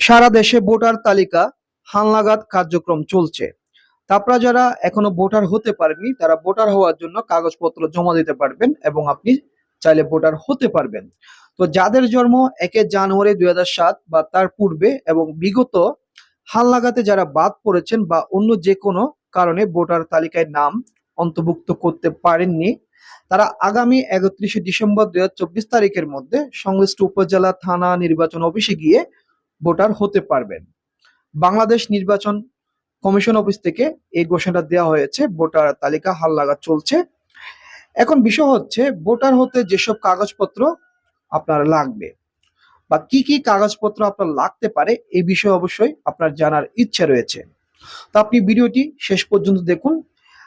সারা দেশে ভোটার তালিকা, হালনাগাদ কার্যক্রম চলছে। তা আপনারা যারা এখনও ভোটার হতে পারেননি, তারা ভোটার হওয়ার জন্য কাগজপত্র জমা দিতে পারবেন এবং আপনি চাইলে ভোটার হতে পারবেন। তো যাদের জন্ম একে জানুয়ারি দুই বা তার পূর্বে এবং বিগত, হালনাগাদে যারা বাদ পড়েছেন বা অন্য যে কোনো কারণে ভোটার তালিকায় নাম অন্তর্ভুক্ত করতে পারেননি, তারা আগামী একত্রিশে ডিসেম্বর দুই হাজার চব্বিশ তারিখের মধ্যে সংশ্লিষ্ট উপজেলা থানা নির্বাচন অফিসে গিয়ে ভোটার হতে পারবেন। বাংলাদেশ নির্বাচন কমিশন অফিস থেকে এই ঘোষণাটা দেওয়া হয়েছে, ভোটার তালিকা হালনাগাদ চলছে। এখন বিষয় হচ্ছে, ভোটার হতে যেসব কাগজপত্র আপনার লাগবে বা কি কি কাগজপত্র আপনার লাগতে পারে এই বিষয়ে অবশ্যই আপনার জানার ইচ্ছা রয়েছে। তো আপনি ভিডিওটি শেষ পর্যন্ত দেখুন।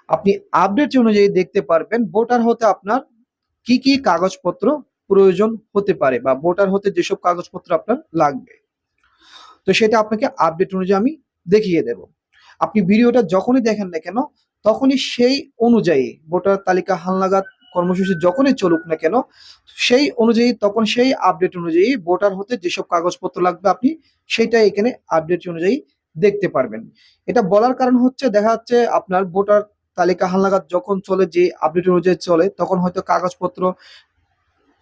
আপনি আপডেট অনুযায়ী দেখতে পারবেন, ভোটার হতে আপনার কি কি কাগজপত্র প্রয়োজন হতে পারে বা ভোটার হতে যেসব কাগজপত্র আপনার লাগবে। তো সেটা আপনাকে আপডেট অনুযায়ী আমি দেখিয়ে দেব। আপনি ভিডিওটা যখনই দেখেন না কেন, তখনই সেই অনুযায়ী ভোটার তালিকা, হালনাগাদ কর্মসূচি যখনই চলুক না কেন, সেই অনুযায়ী, তখন সেই আপডেট অনুযায়ী ভোটার হতে যেসব কাগজপত্র লাগবে আপনি সেটা এখানে আপডেট অনুযায়ী দেখতে পারবেন। এটা বলার কারণ হচ্ছে, দেখা যাচ্ছে আপনার ভোটার তালিকা, হালনাগাদ যখন চলে, যে আপডেট অনুযায়ী চলে, তখন হয়তো কাগজপত্র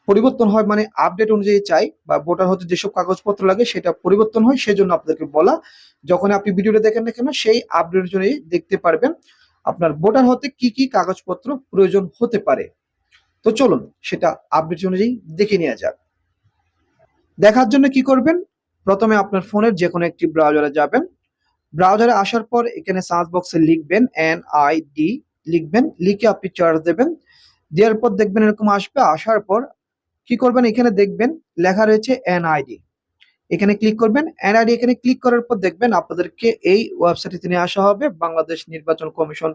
পরিবর্তন হয় মানে আপডেট অনুযায়ী চাই বা ভোটার হতে যেসব কাগজপত্র লাগে সেটা পরিবর্তন হয়, সেজন্য আপনাদেরকে বলা। যখন আপনি ভিডিওটা দেখেন না কেন, সেই আপডেট অনুযায়ী দেখতে পারবেন আপনার ভোটার হতে কি কি কাগজপত্র প্রয়োজন হতে পারে। তো চলুন, সেটা আপডেট অনুযায়ী দেখে নেওয়া যাক। দেখার জন্য কি করবেন? প্রথমে আপনার ফোনের যে কোনো একটি ব্রাউজারে যাবেন। ব্রাউজারে আসার পর এখানে সার্চ বক্সে লিখবেন এন আই ডি লিখবেন, লিখে আপনি চার্জ দেবেন। দেওয়ার পর দেখবেন এরকম আসবে, আসার পর কি করবেন? এখানে দেখবেন লেখা রয়েছে এনআইডি এখানে ক্লিক করবেন। এনআইডি এখানে ক্লিক করার পর দেখবেন আপনাদেরকে এই ওয়েবসাইটে নিয়ে আসা হবে, বাংলাদেশ নির্বাচন কমিশন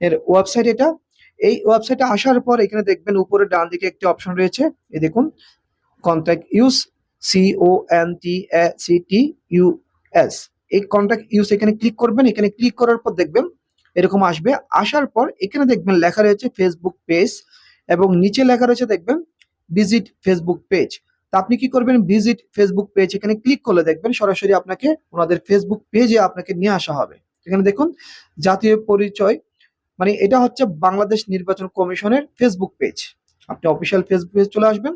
এর ওয়েবসাইট এটা। এই ওয়েবসাইটে আসার পর এখানে দেখবেন উপরে ডান দিকে একটি অপশন রয়েছে। এই দেখুন contact us C O N T A C T U S এই কন্ট্যাক্ট ইউজ এখানে ক্লিক করবেন। এখানে ক্লিক করার পর দেখবেন এরকম আসবে। আসার পর এখানে দেখবেন লেখা রয়েছে ফেসবুক পেজ এবং নিচে লেখা রয়েছে দেখবেন ভিজিট ফেসবুক পেজ তা আপনি কি করবেন? ভিজিট ফেসবুক পেজ এখানে ক্লিক করলে দেখবেন সরাসরি আপনাকে ওনাদের ফেসবুক পেজে আপনাকে নিয়ে আসা হবে। এখানে দেখুন, জাতীয় পরিচয় মানে এটা হচ্ছে বাংলাদেশ নির্বাচন কমিশনের ফেসবুক পেজ আপনি অফিসিয়াল ফেসবুক পেজ চলে আসবেন।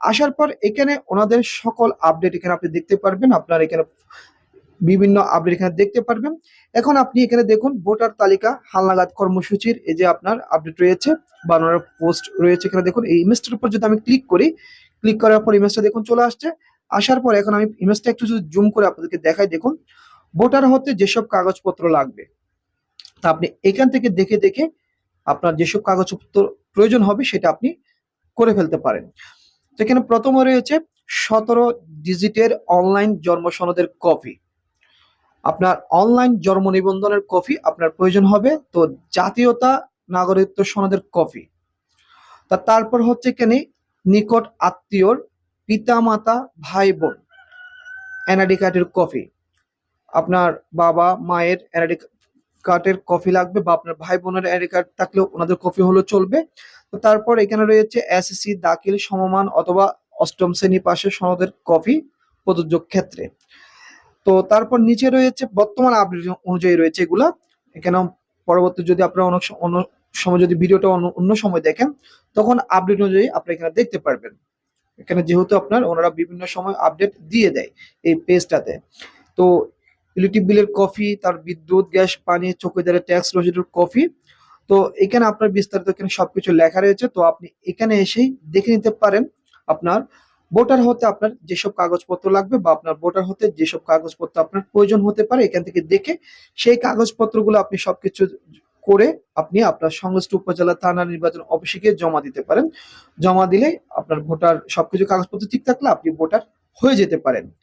আসার পর এখানে ওনাদের সকল আপডেট এখানে আপনি দেখতে পারবেন। আপনার এখানে বিভিন্ন আপডেট এখানে দেখতে পারবেন। এখন আপনি এখানে দেখুন ভোটার তালিকা, হালনাগাদ কর্মসূচির এই যে আপনার আপডেট রয়েছে বা ওনার পোস্ট রয়েছে এখানে দেখুন। এই ইমেজটার উপর যদি আমি ক্লিক করি ক্লিক করার পর ইমেজটা দেখুন চলে আসছে। আসার পর এখন আমি ইমেজটা একটু জুম করে আপনাদেরকে দেখাই, দেখুন। ভোটার হতে যেসব কাগজপত্র লাগবে, তা আপনি এখান থেকে দেখে দেখে আপনার যেসব কাগজপত্র প্রয়োজন হবে সেটা আপনি করে ফেলতে পারেন। তো এখানে প্রথমে রয়েছে, সতেরো ডিজিটের অনলাইন জন্ম সনদের কপি আপনার অনলাইন জন্ম নিবন্ধনের কপি আপনার প্রয়োজন হবে। তো জাতীয়তা নাগরিকত্ব সনদের কপি। তা তারপর হচ্ছে এখানে নিকট আত্মীয়র পিতা মাতা ভাই বোন এনআইডি কার্ডের কপি। আপনার বাবা মায়ের এনআইডি কার্ডের কপি লাগবে বা আপনার ভাই বোনের এনআইডি কার্ড থাকলেও ওনাদের কপি হলেও চলবে। তো তারপর এখানে রয়েছে এসএসসি, দাখিল, সমমান অথবা অষ্টম শ্রেণি পাশের সনদের কপি প্রযোজ্য ক্ষেত্রে। তো তারপর নিচে রয়েছে বর্তমান আপডেট অনুযায়ী রয়েছে এগুলা। এখানে পরবর্তী যদি আপনারা অনেক অন্য সময় যদি ভিডিওটা অন্য সময় দেখেন, তখন আপডেট অনুযায়ী আপনি এখানে দেখতে পারবেন। এখানে যেহেতু আপনার ওনারা বিভিন্ন সময় আপডেট দিয়ে দেয় এই পেজটাতে। তো ইলেকট্রিক বিলের কফি তার বিদ্যুৎ, গ্যাস, পানি চৌকিদারের ট্যাক্স রসিদের কফি তো এখানে আপনার বিস্তারিত এখানে সবকিছু লেখা রয়েছে। তো আপনি এখানে এসেই দেখে নিতে পারেন আপনার ভোটার হতে আপনার যেসব কাগজপত্র লাগবে বা আপনার ভোটার হতে যেসব কাগজপত্র আপনার প্রয়োজন হতে পারে, এখান থেকে দেখে সেই কাগজপত্রগুলো আপনি সবকিছু করে আপনি আপনার সংশ্লিষ্ট উপজেলা থানা নির্বাচন অফিসে গিয়ে জমা দিতে পারেন। জমা দিলে আপনার ভোটার সবকিছু কাগজপত্র ঠিক থাকলে আপনি ভোটার হয়ে যেতে পারেন।